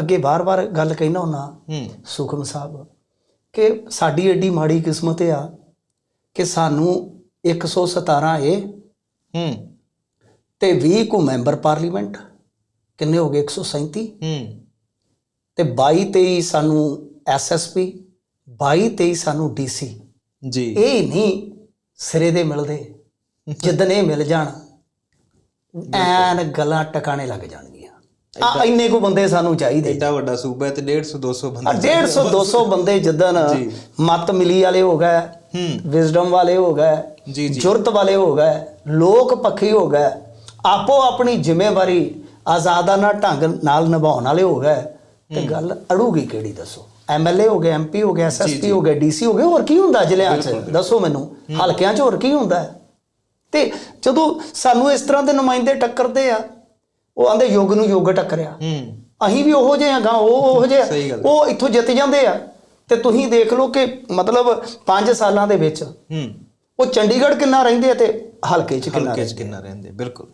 ਅੱਗੇ ਬਾਰ-ਬਾਰ ਗੱਲ ਕਹਿਣਾ ਹੁੰਨਾ ਹੂੰ। ਸੁਖਮ ਸਾਹਿਬ ਕਿ ਸਾਡੀ ਏਡੀ ਮਾੜੀ ਕਿਸਮਤ ਆ ਕਿ ਸਾਨੂੰ 117 ਏ। ਹੂੰ। ਤੇ 20 ਕੋ ਮੈਂਬਰ ਪਾਰਲੀਮੈਂਟ ਕਿੰਨੇ ਹੋ ਗਏ? 137 ਹੂੰ। ਤੇ 22 23 ਸਾਨੂੰ ਐਸਐਸਪੀ 22 23 ਸਾਨੂੰ ਡੀਸੀ ਜੀ। ਇਹ ਨਹੀਂ ਸਿਰੇ ਦੇ ਮਿਲਦੇ ਜਿੱਦਣ ਇਹ ਮਿਲ ਜਾਣ ਐਨ ਗੱਲਾਂ ਟਿਕਾਣੇ ਲੱਗ ਜਾਣਗੀਆਂ। ਆ ਇੰਨੇ ਕੋ ਬੰਦੇ ਸਾਨੂੰ ਚਾਹੀਦੇ। ਐਡਾ ਵੱਡਾ ਸੂਬਾ ਹੈ ਤੇ 150 200 ਆ ਬੰਦੇ 150 200 ਬੰਦੇ ਜਿੱਦਣ ਜੀ। ਮਤ ਮਿਲੀ ਵਾਲੇ ਹੋ ਗਏ ਹੂੰ। ਵਿਜ਼ਡਮ ਵਾਲੇ ਹੋ ਗਏ ਜੀ ਜੀ। ਜੁਰਤ ਵਾਲੇ ਹੋ ਗਏ ਲੋਕ ਪੱਖੀ ਹੋ ਗਏ ਆਪੋ ਆਪਣੀ ਜ਼ਿੰਮੇਵਾਰੀ ਆਜ਼ਾਦਾਨਾ ਢੰਗ ਨਾਲ ਨਿਭਾਉਣ ਵਾਲੇ ਹੋ ਗਏ ਤੇ ਗੱਲ ਅੜੂਗੀ ਕਿਹੜੀ ਦੱਸੋ? ਐਮਐਲਏ ਹੋ ਗਏ ਐਮਪੀ ਹੋ ਗਏ ਐਸਐਸਪੀ ਹੋ ਗਏ ਡੀਸੀ ਹੋ ਗਏ ਹੋਰ ਕੀ ਹੁੰਦਾ ਜ਼ਿਲ੍ਹਿਆਂ 'ਚ? ਦੱਸੋ ਮੈਨੂੰ ਹਲਕਿਆਂ 'ਚ ਹੋਰ ਕੀ ਹੁੰਦਾ? ਤੇ ਜਦੋਂ ਸਾਨੂੰ ਇਸ ਤਰ੍ਹਾਂ ਦੇ ਨੁਮਾਇੰਦੇ ਟੱਕਰਦੇ ਆ ਉਹ ਆਂਦੇ ਯੁੱਗ ਨੂੰ ਯੁੱਗ ਟੱਕਰਿਆ। ਹੂੰ। ਅਸੀਂ ਵੀ ਉਹੋ ਜਿਹੇ ਹਾਂ ਉਹ ਉਹੋ ਜਿਹੇ ਆ। ਉਹ ਇੱਥੋਂ ਜਿੱਤ ਜਾਂਦੇ ਆ। ਤੇ ਤੁਸੀਂ ਦੇਖ ਲਓ ਕਿ ਮਤਲਬ 5 ਸਾਲਾਂ ਦੇ ਵਿੱਚ ਹੂੰ। ਉਹ ਚੰਡੀਗੜ੍ਹ ਕਿੰਨਾ ਰਹਿੰਦੇ ਆ ਤੇ ਹਲਕੇ 'ਚ ਕਿੰਨਾ ਰਹਿੰਦੇ ਬਿਲਕੁਲ।